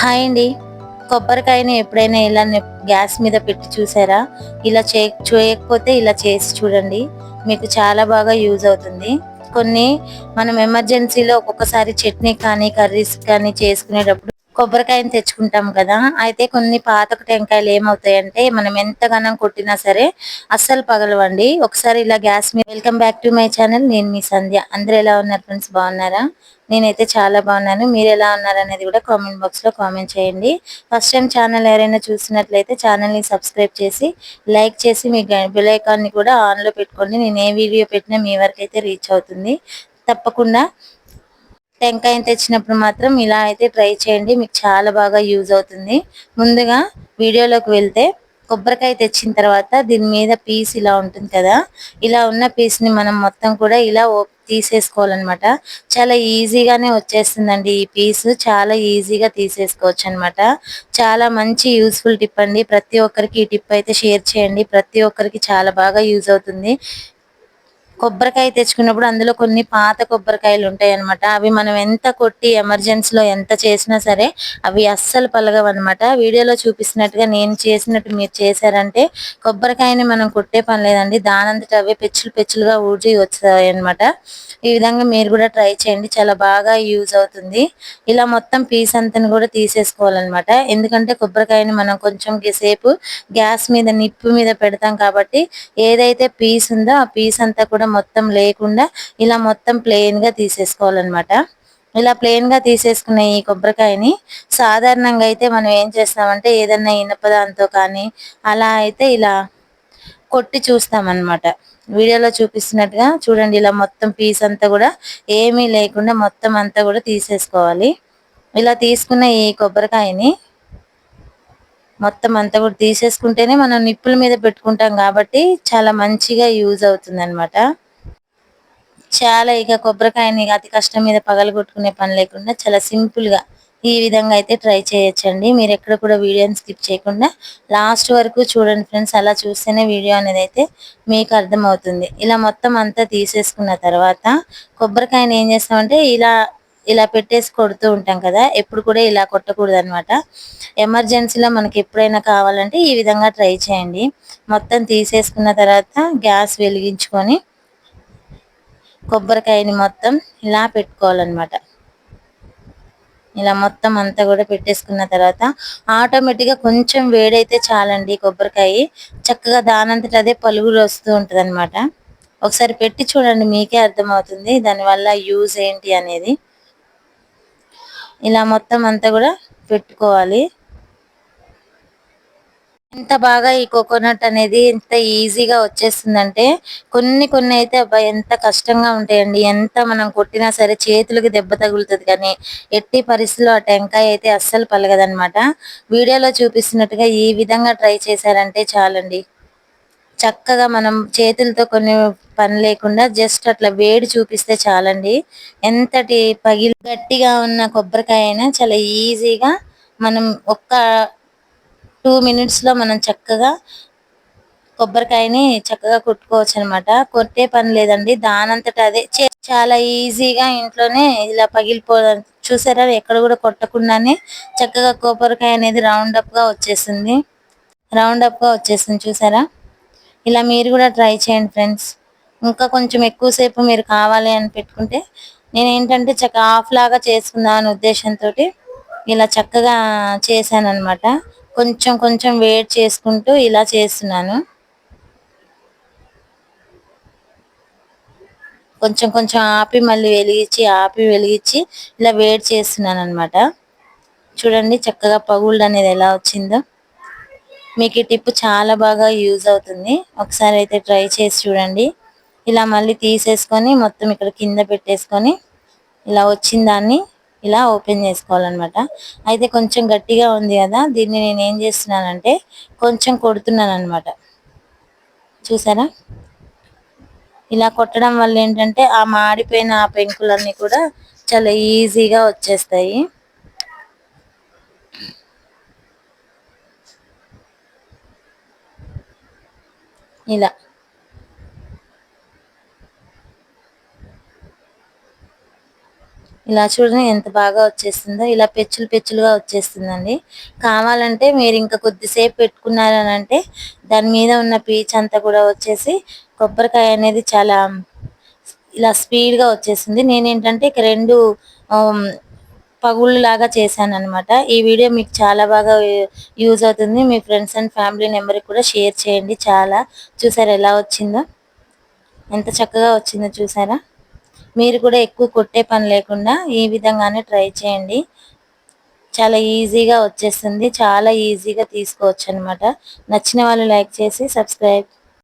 Hi అండి. కొబ్బరికాయని ఎప్పుడైనా ఇలా గ్యాస్ మీద పెట్టి చూసారా? ఇలా చే చేయకపోతే ఇలా చేసి చూడండి. మీకు చాలా బాగా యూజ్ అవుతుంది. కొన్ని మనం ఎమర్జెన్సీలో ఒక్కొక్కసారి చట్నీ కానీ కర్రీస్ కానీ చేసుకునేటప్పుడు కొబ్బరికాయని తెచ్చుకుంటాం కదా. అయితే కొన్ని పాత టెంకాయలు ఏమవుతాయంటే మనం ఎంతగానం కొట్టినా సరే అస్సలు పగలవండి. ఒకసారి ఇలా గ్యాస్ మీద welcome back to my channel. నేను మీ సంధ్య. అందరు ఎలా ఉన్నారు ఫ్రెండ్స్? బాగున్నారా? నేనైతే చాలా బాగున్నాను. మీరు ఎలా ఉన్నారు అనేది కూడా కామెంట్ బాక్స్లో కామెంట్ చేయండి. ఫస్ట్ టైం ఛానల్ ఎవరైనా చూసినట్లయితే ఛానల్ని సబ్స్క్రైబ్ చేసి లైక్ చేసి మీ బెల్ కూడా ఆన్లో పెట్టుకోండి. నేను ఏ వీడియో పెట్టినా మీ వరకు అయితే రీచ్ అవుతుంది. తప్పకుండా టెంకాయని తెచ్చినప్పుడు మాత్రం ఇలా అయితే ట్రై చేయండి. మీకు చాలా బాగా యూజ్ అవుతుంది. ముందుగా వీడియోలోకి వెళ్తే కొబ్బరికాయ తెచ్చిన తర్వాత దీని మీద పీస్ ఇలా ఉంటుంది కదా. ఇలా ఉన్న పీస్ని మనం మొత్తం కూడా ఇలా తీసేసుకోవాలన్నమాట. చాలా ఈజీగానే వచ్చేస్తుందండి ఈ పీస్. చాలా ఈజీగా తీసేసుకోవచ్చు అనమాట చాలా మంచి యూస్ఫుల్ టిప్ అండి. ప్రతి ఒక్కరికి ఈ టిప్ అయితే షేర్ చేయండి. ప్రతి ఒక్కరికి చాలా బాగా యూజ్ అవుతుంది. కొబ్బరికాయ తెచ్చుకున్నప్పుడు అందులో కొన్ని పాత కొబ్బరికాయలు ఉంటాయి అనమాట అవి మనం ఎంత కొట్టి ఎమర్జెన్సీలో ఎంత చేసినా సరే అవి అస్సలు పలగవన్నమాట. వీడియోలో చూపిస్తున్నట్టుగా నేను చేసినట్టు మీరు చేశారంటే కొబ్బరికాయని మనం కొట్టే పని లేదండి. దానంతట అవే పెచ్చులు పెచ్చులుగా ఊడి వచ్చాయి అనమాట ఈ విధంగా మీరు కూడా ట్రై చేయండి. చాలా బాగా యూజ్ అవుతుంది. ఇలా మొత్తం పీస్ అంతని కూడా తీసేసుకోవాలన్నమాట. ఎందుకంటే కొబ్బరికాయని మనం కొంచెం సేపు గ్యాస్ మీద నిప్పు మీద పెడతాం కాబట్టి ఏదైతే పీస్ ఉందో ఆ పీస్ అంతా కూడా మొత్తం లేకుండా ఇలా మొత్తం ప్లెయిన్గా తీసేసుకోవాలన్నమాట. ఇలా ప్లెయిన్గా తీసేసుకున్న ఈ కొబ్బరికాయని సాధారణంగా అయితే మనం ఏం చేస్తామంటే ఏదన్నా ఇనపదాంతో కానీ అలా అయితే ఇలా కొట్టి చూస్తామన్నమాట. వీడియోలో చూపిస్తున్నట్టుగా చూడండి ఇలా మొత్తం పీస్ అంతా కూడా ఏమీ లేకుండా మొత్తం అంతా కూడా తీసేసుకోవాలి. ఇలా తీసుకున్న ఈ కొబ్బరికాయని మొత్తం అంతా కూడా తీసేసుకుంటేనే మనం నిప్పుల మీద పెట్టుకుంటాం కాబట్టి చాలా మంచిగా యూజ్ అవుతుంది అనమాట చాలా ఇక కొబ్బరికాయని అతి కష్టం మీద పగలగొట్టుకునే పని లేకుండా చాలా సింపుల్గా ఈ విధంగా అయితే ట్రై చేయొచ్చండి. మీరు ఎక్కడ కూడా వీడియోని స్కిప్ చేయకుండా లాస్ట్ వరకు చూడండి ఫ్రెండ్స్. అలా చూస్తేనే వీడియో అనేది అయితే మీకు అర్థమవుతుంది. ఇలా మొత్తం అంతా తీసేసుకున్న తర్వాత కొబ్బరికాయని ఏం చేస్తామంటే ఇలా ఇలా పెట్టేసి కొడుతూ ఉంటాం కదా. ఎప్పుడు కూడా ఇలా కొట్టకూడదు అనమాట ఎమర్జెన్సీలో మనకి ఎప్పుడైనా కావాలంటే ఈ విధంగా ట్రై చేయండి. మొత్తం తీసేసుకున్న తర్వాత గ్యాస్ వెలిగించుకొని కొబ్బరికాయని మొత్తం ఇలా పెట్టుకోవాలన్నమాట. ఇలా మొత్తం అంతా కూడా పెట్టేసుకున్న తర్వాత ఆటోమేటిక్గా కొంచెం వేడైతే చాలండి కొబ్బరికాయ. చక్కగా దానంతట అదే పలుగులు వస్తూ ఉంటుంది అనమాట ఒకసారి పెట్టి చూడండి మీకే అర్థమవుతుంది దానివల్ల యూజ్ ఏంటి అనేది. ఇలా మొత్తం అంతా కూడా పెట్టుకోవాలి. ఎంత బాగా ఈ కోకోనట్ అనేది ఎంత ఈజీగా వచ్చేస్తుందంటే కొన్ని కొన్ని అయితే అబ్బాయి ఎంత కష్టంగా ఉంటాయండి. ఎంత మనం కొట్టినా సరే చేతులకి దెబ్బ తగులుతుంది కానీ ఎట్టి పరిస్థితుల్లో ఆ టెంకాయ అయితే అస్సలు పలగదనమాట వీడియోలో చూపిస్తున్నట్టుగా ఈ విధంగా ట్రై చేశారంటే చాలండి. చక్కగా మనం చేతులతో కొన్ని పని లేకుండా జస్ట్ అట్లా వేడి చూపిస్తే చాలండి. ఎంతటి పగిలి గట్టిగా ఉన్న కొబ్బరికాయ అయినా చాలా ఈజీగా మనం ఒక్క టూ మినిట్స్లో మనం చక్కగా కొబ్బరికాయని చక్కగా కొట్టుకోవచ్చు అనమాట కొట్టే పని లేదండి. దానంతట అదే చాలా ఈజీగా ఇంట్లోనే ఇలా పగిలిపో చూసారా? ఎక్కడ కూడా కొట్టకుండానే చక్కగా కొబ్బరికాయ అనేది రౌండ్ అప్గా వచ్చేసింది. రౌండ్ అప్గా వచ్చేసింది. చూసారా? ఇలా మీరు కూడా ట్రై చేయండి ఫ్రెండ్స్. ఇంకా కొంచెం ఎక్కువసేపు మీరు కావాలి అని పెట్టుకుంటే నేను ఏంటంటే చక్కగా ఆఫ్ లాగా చేసుకుందాం అనే ఉద్దేశంతో ఇలా చక్కగా చేశాను అనమాట కొంచెం కొంచెం వేడి చేసుకుంటూ ఇలా చేస్తున్నాను. కొంచెం కొంచెం ఆపి మళ్ళీ వెలిగించి ఆపి వెలిగించి ఇలా వేడి చేస్తున్నాను అనమాట చూడండి చక్కగా పగుళ్ళు అనేది ఎలా వచ్చిందో. మీకు ఈ టిప్ చాలా బాగా యూజ్ అవుతుంది. ఒకసారి అయితే ట్రై చేసి చూడండి. ఇలా మళ్ళీ తీసేసుకొని మొత్తం ఇక్కడ కింద పెట్టేసుకొని ఇలా వచ్చిన దాన్ని ఇలా ఓపెన్ చేసుకోవాలన్నమాట. అయితే కొంచెం గట్టిగా ఉంది కదా దీన్ని నేను ఏం చేస్తున్నానంటే కొంచెం కొడుతున్నాను అనమాట చూసారా? ఇలా కొట్టడం వల్ల ఏంటంటే ఆ మాడిపోయిన ఆ పెంకులన్నీ కూడా చాలా ఈజీగా వచ్చేస్తాయి. ఇలా. ఇలా చూడండి ఎంత బాగా వచ్చేస్తుందో. ఇలా పెచ్చులు పెచ్చులుగా వచ్చేస్తుందండి. కావాలంటే మీరు ఇంకా కొద్దిసేపు పెట్టుకున్నారని అంటే దాని మీద ఉన్న పీచ్ అంతా కూడా వచ్చేసి కొబ్బరికాయ అనేది చాలా ఇలా స్పీడ్గా వచ్చేసింది. నేనేంటంటే ఇక రెండు పగుళ్ళు లాగా చేశాను అనమాట ఈ వీడియో మీకు చాలా బాగా యూజ్ అవుతుంది. మీ ఫ్రెండ్స్ అండ్ ఫ్యామిలీ మెంబర్కి కూడా షేర్ చేయండి చాలా. చూసారా ఎలా వచ్చిందో? ఎంత చక్కగా వచ్చిందో చూసారా? మీరు కూడా ఎక్కువ కొట్టే పని లేకుండా ఈ విధంగానే ట్రై చేయండి. చాలా ఈజీగా వచ్చేస్తుంది. చాలా ఈజీగా తీసుకోవచ్చు అనమాట నచ్చిన వాళ్ళు లైక్ చేసి సబ్స్క్రైబ్